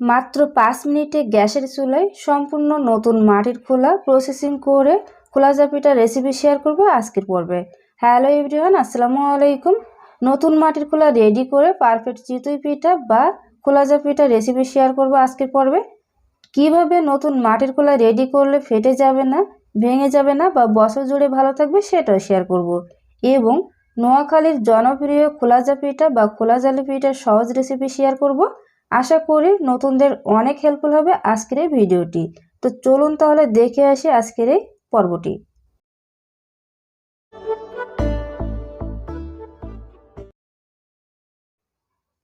মাত্র পাঁচ মিনিটে গ্যাসের চুলায় সম্পূর্ণ নতুন মাটির খোলা প্রসেসিং করে খোলা জাপিটা রেসিপি শেয়ার করব আজকের পর্বে। হ্যালো এভরিওয়ান আসসালামু আলাইকুম। নতুন মাটির খোলা রেডি করে পারফেক্ট চিতুই পিঠা বা খোলা জাপিটা রেসিপি শেয়ার করব আজকের পর্বে। কীভাবে নতুন মাটির খোলা রেডি করলে ফেটে যাবে না, ভেঙে যাবে না বা বছর জুড়ে ভালো থাকবে সেটাও শেয়ার করব। এবং নোয়াখালীর জনপ্রিয় খোলা জাপিটা বা খোলা জালি পিঠার সহজ রেসিপি শেয়ার করব। আশা করি নতুনদের অনেক হেল্পফুল হবে আজকের এই ভিডিওটি। তো চলুন তাহলে দেখে আসি আজকের এই পর্বটি।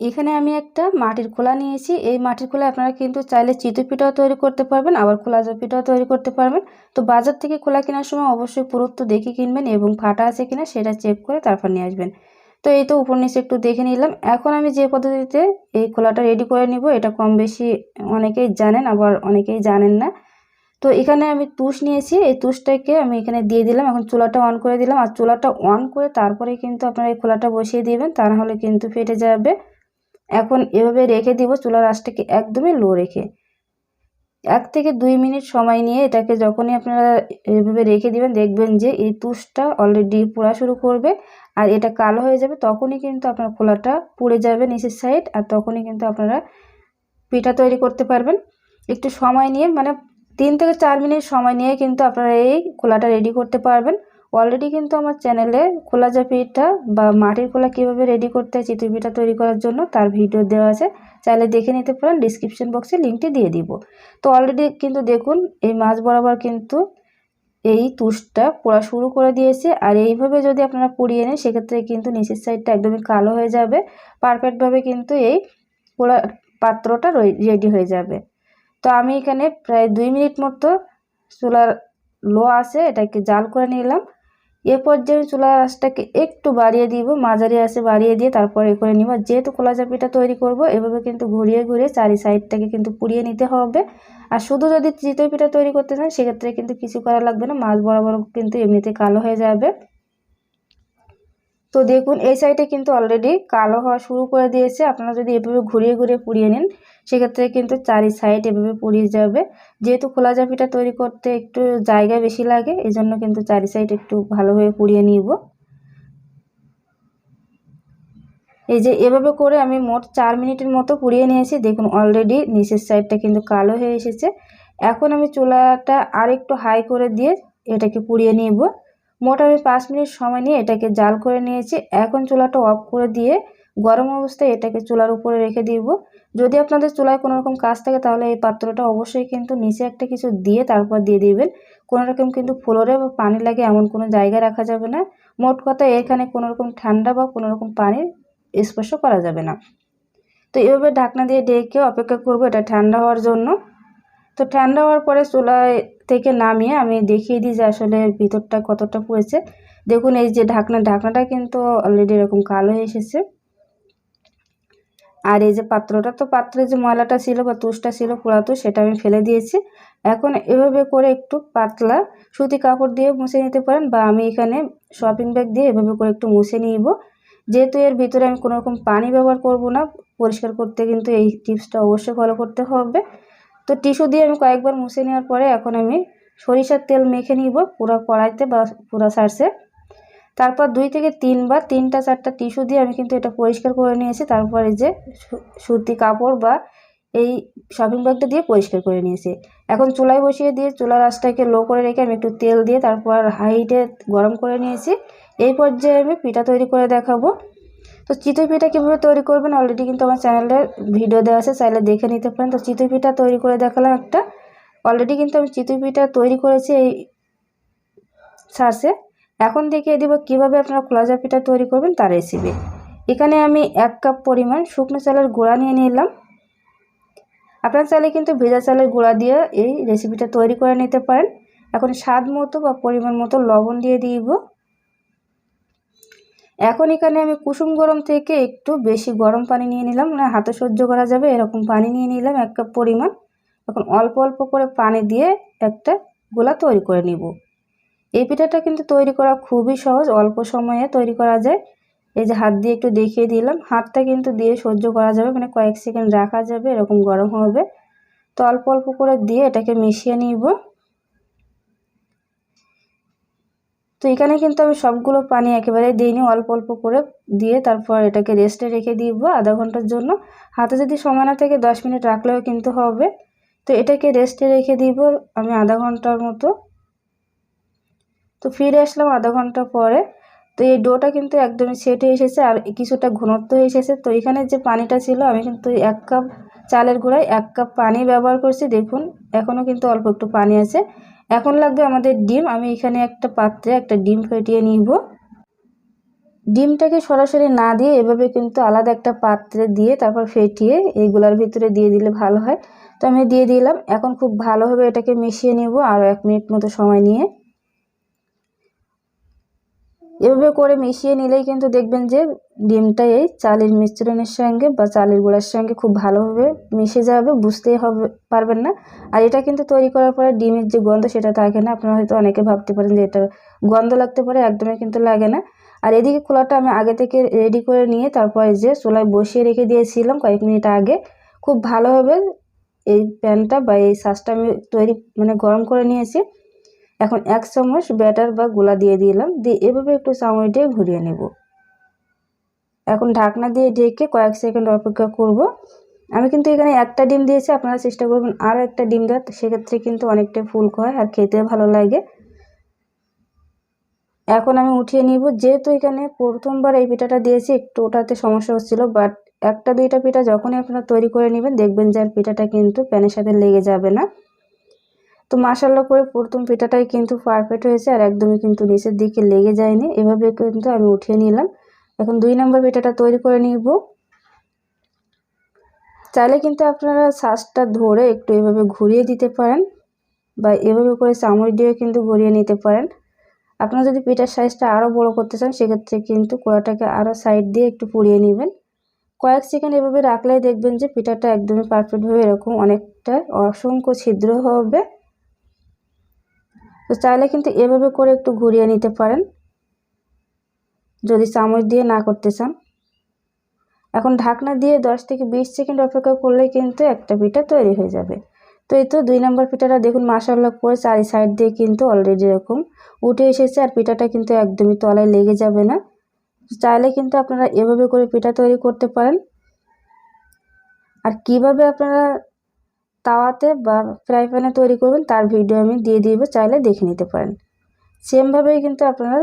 এখানে আমি একটা মাটির খোলা নিয়েছি। এই মাটির খোলা আপনারা কিন্তু চাইলে চিতই পিঠাও তৈরি করতে পারবেন, আবার খোলা পিঠাও তৈরি করতে পারবেন। তো বাজার থেকে খোলা কেনার সময় অবশ্যই পুরুত্ব দেখে কিনবেন এবং ফাটা আছে কিনা সেটা চেক করে তারপর নিয়ে আসবেন। তো এই তো উপর নিচে একটু দেখে নিলাম। এখন আমি যে পদ্ধতিতে এই খোলাটা রেডি করে নিব, এটা কম বেশি অনেকেই জানেন, আবার অনেকেই জানেন না। তো এখানে আমি তুষ নিয়েছি, এই তুষটাকে আমি এখানে দিয়ে দিলাম। এখন চুলাটা অন করে দিলাম। আর চুলাটা অন করে তারপরে কিন্তু আপনারা এই খোলাটা বসিয়ে দিবেন, তা নাহলে কিন্তু ফেটে যাবে। এখন এভাবে রেখে দিব, চুলার আঁচটাকে একদমই লো রেখে। এক থেকে দুই মিনিট সময় নিয়ে এটাকে যখনই আপনারা এভাবে রেখে দিবেন, দেখবেন যে এই তুষটা অলরেডি পোড়া শুরু করবে আর এটা কালো হয়ে যাবে, তখনই কিন্তু আপনার খোলাটা পুড়ে যাবে নিচের সাইড আর তখনই কিন্তু আপনারা পিঠা তৈরি করতে পারবেন। একটু সময় নিয়ে মানে তিন থেকে চার মিনিট সময় নিয়ে কিন্তু আপনারা এই খোলাটা রেডি করতে পারবেন। অলরেডি কিন্তু আমার চ্যানেলে খোলা পিঠা বা মাটির খোলা কীভাবে রেডি করতে হয় চিতই পিঠা তৈরি করার জন্য তার ভিডিও দেওয়া আছে। চাইলে দেখে নিতে পারেন ডিসক্রিপশন বক্সে লিঙ্কটি দিয়ে দিব। তো অলরেডি কিন্তু দেখুন, এই মাছ বরাবর কিন্তু এই তুষটা পোড়া শুরু করে দিয়েছে। আর এইভাবে যদি আপনারা পুড়িয়ে নেন, সেক্ষেত্রে কিন্তু নিচের সাইডটা একদমই কালো হয়ে যাবে। পারফেক্টভাবে কিন্তু এই পোড়া পাত্রটা রেডি হয়ে যাবে। তো আমি এখানে প্রায় দুই মিনিট মতো চুলার লো আছে, এটাকে জাল করে নিলাম। এ পর্যায়ে চুলার আঁচটাকে একটু বাড়িয়ে দিব, মাঝারি আসে বাড়িয়ে দিয়ে তারপরে এ করে নিব। যেহেতু খোলা চাপিটা তৈরি করব, এভাবে কিন্তু ঘুরিয়ে ঘুরিয়ে চারি সাইডটাকে কিন্তু পুড়িয়ে নিতে হবে। আর শুধু যদি চিতই পিঠা তৈরি করতে চান, সেক্ষেত্রে কিন্তু কিছু করা লাগবে না, মাছ বরাবর কিন্তু এমনিতে কালো হয়ে যাবে। তো দেখুন, এই সাইডে কিন্তু অলরেডি কালো হওয়া শুরু করে দিয়েছে। আপনারা যদি এভাবে ঘুরিয়ে ঘুরিয়ে পুড়িয়ে নিন, সেক্ষেত্রে কিন্তু চারি সাইড এভাবে পুড়িয়ে যাবে। যেহেতু খোলা জাপিটা তৈরি করতে একটু জায়গা বেশি লাগে এই জন্য কিন্তু চারি সাইড একটু ভালোভাবে পুড়িয়ে নিব। এই যে এভাবে করে আমি মোট চার মিনিটের মতো পুড়িয়ে নিয়েছি। দেখুন অলরেডি নিচের সাইডটা কিন্তু কালো হয়ে এসেছে। এখন আমি চুলাটা আর একটু হাই করে দিয়ে এটাকে পুড়িয়ে নিব। মোট আমি পাঁচ মিনিট সময় নিয়ে এটাকে জাল করে নিয়েছি। এখন চুলাটা অফ করে দিয়ে গরম অবস্থায় এটাকে চুলার উপরে রেখে দিব। যদি আপনাদের চুলায় কোনো রকম কাজ থাকে তাহলে এই পাত্রটা অবশ্যই কিন্তু নিচে একটা কিছু দিয়ে তারপর দিয়ে দিবেন। কোনো রকম কিন্তু ফ্লোরে বা পানি লাগে এমন কোনো জায়গায় রাখা যাবে না। মোট কথা এখানে কোনো রকম ঠান্ডা বা কোনো রকম পানির স্পর্শ করা যাবে না। তো এভাবে ঢাকনা দিয়ে ডেকে অপেক্ষা করব এটা ঠান্ডা হওয়ার জন্য। তো ঠান্ডা হওয়ার পরে চুলায় থেকে নামিয়ে আমি দেখিয়ে দিই যে আসলে ভিতরটা কতটা পড়েছে। দেখুন, এই যে ঢাকনা, ঢাকনাটা কিন্তু অলরেডি এরকম কালো হয়ে এসেছে। আর এই যে পাত্রটা, তো পাত্রে যে ময়লাটা ছিল বা তুষটা ছিল পুরাতো, সেটা আমি ফেলে দিয়েছি। এখন এভাবে করে একটু পাতলা সুতি কাপড় দিয়ে মুছে নিতে পারেন বা আমি এখানে শপিং ব্যাগ দিয়ে এভাবে করে একটু মুছে নিব। যেহেতু এর ভিতরে আমি কোনো রকম পানি ব্যবহার করব না, পরিষ্কার করতে কিন্তু এই টিপসটা অবশ্যই ফলো করতে হবে। তো টিস্যু দিয়ে আমি কয়েকবার মুছে নেওয়ার পরে এখন আমি সরিষার তেল মেখে নিব পুরো কড়াইতে বা পুরো সার্সে তারপর দুই থেকে তিনবার তিনটা চারটা টিস্যু দিয়ে আমি কিন্তু এটা পরিষ্কার করে নিয়েছি। তারপরে যে সুতি কাপড় বা এই শপিং ব্যাগটা দিয়ে পরিষ্কার করে নিয়েছি। এখন চুলায় বসিয়ে দিয়ে চুলার আঁচটাকে লো করে রেখে আমি একটু তেল দিয়ে তারপর হাইটে গরম করে নিয়েছি। এই পর্যায়ে আমি পিঠা তৈরি করে দেখাবো। তো চিতই পিঠা কীভাবে তৈরি করবেন অলরেডি কিন্তু আমার চ্যানেলে ভিডিও দেওয়া আছে, চাইলে দেখে নিতে পারেন। তো চিতই পিঠা তৈরি করে দেখালাম একটা। অলরেডি কিন্তু আমি চিতই পিঠা তৈরি করেছি এই সার্সে এখন দেখিয়ে দিব কীভাবে আপনারা খোলাজা পিঠা তৈরি করবেন তার রেসিপি এখানে আমি এক কাপ পরিমাণ শুকনো চালের গুঁড়া নিয়ে নিলাম। আপনার চাইলে কিন্তু ভেজা চালের গুঁড়া দিয়ে এই রেসিপিটা তৈরি করে নিতে পারেন। এখন স্বাদ মতো বা পরিমাণ মতো লবণ দিয়ে দিব। এখন এখানে আমি কুসুম গরম থেকে একটু বেশি গরম পানি নিয়ে নিলাম। না হাতে সহ্য করা যাবে, এরকম পানি নিয়ে নিলাম এক কাপ পরিমাণ। এখন অল্প অল্প করে পানি দিয়ে একটা গোলা তৈরি করে নিব। এই পিঠাটা কিন্তু তৈরি করা খুবই সহজ, অল্প সময়ে তৈরি করা যায়। এই যে হাত দিয়ে একটু দেখিয়ে দিলাম, হাতটা কিন্তু দিয়ে সহ্য করা যাবে মানে কয়েক সেকেন্ড রাখা যাবে, এরকম গরম হবে। তো অল্প অল্প করে দিয়ে এটাকে মিশিয়ে নিব। তো এখানে কিন্তু আমি সবগুলো পানি একেবারে দিইনি, অল্প অল্প করে দিয়ে তারপর এটাকে রেস্টে রেখে দিব আধা ঘণ্টার জন্য। হাতে যদি সময় না থাকে দশ মিনিট রাখলেও কিন্তু হবে। তো এটাকে রেস্টে রেখে দিব আমি আধা ঘণ্টার মতো। তো ফিরে আসলাম আধা ঘণ্টা পরে। তো এই ডোটা কিন্তু একদমই সেট হয়ে এসেছে আর কিছুটা ঘনত্ব হয়ে এসেছে। তো এখানে যে পানিটা ছিল আমি কিন্তু এক কাপ চালের গুঁড়ায় এক কাপ পানি ব্যবহার করছি। দেখুন, এখনও কিন্তু অল্প একটু পানি আছে। এখন লাগবে আমাদের ডিম। আমি এখানে একটা পাত্রে একটা ডিম ফেটিয়ে নিব। ডিমটাকে সরাসরি না দিয়ে এভাবে কিন্তু আলাদা একটা পাত্রে দিয়ে তারপর ফেটিয়ে এইগুলার ভিতরে দিয়ে দিলে ভালো হয়। তো আমি দিয়ে দিলাম। এখন খুব ভালোভাবে এটাকে মিশিয়ে নিব আরও এক মিনিট মতো সময় নিয়ে। এভাবে করে মিশিয়ে নিলেই কিন্তু দেখবেন যে ডিমটা এই চালের মিশ্রণের সঙ্গে বা চালের গুঁড়ার সঙ্গে খুব ভালোভাবে মিশে যাবে, বুঝতেই হবে, পারবেন না। আর এটা কিন্তু তৈরি করার পরে ডিমের যে গন্ধ সেটা থাকে না। আপনারা হয়তো অনেকে ভাবতে পারেন যে এটা গন্ধ লাগতে পারে, একদমই কিন্তু লাগে না। আর এদিকে খোলাটা আমি আগে থেকে রেডি করে নিয়ে তারপরে যে চুলায় বসিয়ে রেখে দিয়েছিলাম কয়েক মিনিট আগে। খুব ভালোভাবে এই প্যানটা বা এই সাজটা আমি তৈরি মানে গরম করে নিয়েছি। এখন এক চামচ ব্যাটার বা গোলা দিয়ে দিলাম, দিয়ে এভাবে একটু চামচ ঘুরিয়ে নেব। এখন ঢাকনা দিয়ে ঢেকে কয়েক সেকেন্ড অপেক্ষা করব। আমি কিন্তু এখানে একটা ডিম দিয়েছি, আপনারা চেষ্টা করবেন আরও একটা ডিম দেওয়ার। সেক্ষেত্রে কিন্তু অনেকটা ফুলকো হয় আর খেতে ভালো লাগে। এখন আমি উঠিয়ে নিব, যেহেতু এখানে প্রথমবার এই পিঠাটা দিয়েছি, একটু ওটাতে সমস্যা হচ্ছিল বাট একটা দুইটা পিঠা যখনই আপনারা তৈরি করে নেবেন, দেখবেন যে আর পিঠাটা কিন্তু প্যানের সাথে লেগে যাবে না। তো মাসাল্লা করে প্রথম পিঠাটাই কিন্তু পারফেক্ট হয়েছে আর একদমই কিন্তু নিচের দিকে লেগে যায়নি। এভাবে কিন্তু আমি উঠিয়ে নিলাম। এখন দুই নম্বর পিঠাটা তৈরি করে নিব। চাইলে কিন্তু আপনারা শ্বাসটা ধরে একটু এভাবে ঘুরিয়ে দিতে পারেন বা এভাবে করে চামচ দিয়ে কিন্তু ঘুরিয়ে নিতে পারেন। আপনারা যদি পিঠার সাইজটা আরও বড় করতে চান, সেক্ষেত্রে কিন্তু কোয়াটাকে আরও সাইড দিয়ে একটু পুড়িয়ে নেবেন। কয়েক সেকেন্ড এভাবে রাখলেই দেখবেন যে পিঠাটা একদমই পারফেক্টভাবে এরকম অনেকটা অসংখ্য ছিদ্র হবে। তো চাইলে কিন্তু এভাবে করে একটু ঘুরিয়ে নিতে পারেন। যদি চামচ দিয়ে না করতে চান। এখন ঢাকনা দিয়ে দশ থেকে বিশ সেকেন্ড অপেক্ষা করলে কিন্তু একটা পিঠা তৈরি হয়ে যাবে। তো এই তো দুই নম্বর পিঠাটা দেখুন মাসাল্লা করে চারি সাইড দিয়ে কিন্তু অলরেডি এরকম উঠে এসেছে আর পিঠাটা কিন্তু একদমই তলায় লেগে যাবে না। চাইলে কিন্তু আপনারা এভাবে করে পিঠা তৈরি করতে পারেন। আর কীভাবে আপনারা তাওয়াতে বা ফ্রাই প্যানে তৈরি করবেন, তার ভিডিও আমি দিয়ে দিব, চাইলে দেখে নিতে পারেন। সেমভাবেই কিন্তু আপনারা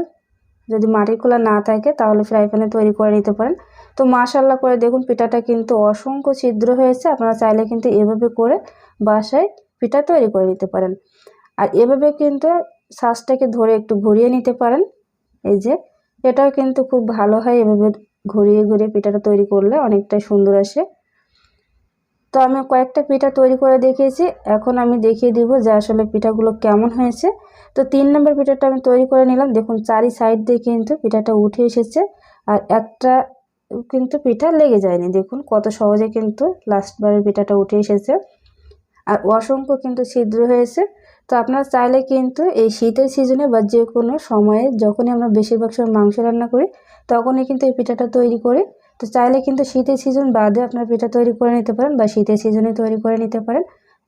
যদি মাটির খোলা না থাকে, তাহলে ফ্রাই প্যানে তৈরি করে নিতে পারেন। তো মাশাল্লাহ করে দেখুন, পিঠাটা কিন্তু অসংখ্য ছিদ্র হয়েছে, আপনারা চাইলে কিন্তু এভাবে করে বাসায় পিঠা তৈরি করে নিতে পারেন। আর এভাবে কিন্তু শ্বাসটাকে ধরে একটু ঘুরিয়ে নিতে পারেন, এই যে। এটাও কিন্তু খুব ভালো হয়, এভাবে ঘুরিয়ে ঘুরিয়ে পিঠাটা তৈরি করলে অনেকটাই সুন্দর আসে। তো আমি কয়েকটা পিঠা তৈরি করে দেখিয়েছি। এখন আমি দেখিয়ে দিব যে আসলে পিঠাগুলো কেমন হয়েছে। তো তিন নম্বর পিঠাটা আমি তৈরি করে নিলাম। দেখুন, চারি সাইড দিয়ে কিন্তু পিঠাটা উঠে এসেছে। আর একটা কিন্তু পিঠা লেগে যায়নি। দেখুন, কত সহজে কিন্তু লাস্টবারের পিঠাটা উঠে এসেছে। আর অসংখ্য কিন্তু ছিদ্র হয়েছে। তো আপনারা চাইলে কিন্তু এই শীতের সিজনে বা যে কোনো সময়ে, যখনই আমরা বেশিরভাগ সময় মাংস রান্না করি, তখনই কিন্তু এই পিঠাটা তৈরি করি তো চাইলে কিন্তু শীতের সিজন বাদে আপনার পিঠা তৈরি করে নিতে পারেন বা শীতের সিজনে তৈরি করে নিতে পারেন।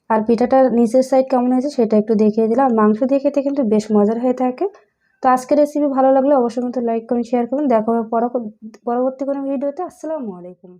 আর পিঠাটার নিচের সাইড কেমন হয়েছে সেটা একটু দেখিয়ে দিলাম। মাংস দিয়ে খেতে কিন্তু বেশ মজার হয়ে থাকে। তো আজকের রেসিপি ভালো লাগলে অবশ্যই কিন্তু লাইক করুন শেয়ার করুন। দেখা হবে পরবর্তী কোনো ভিডিওতে আসসালামু আলাইকুম।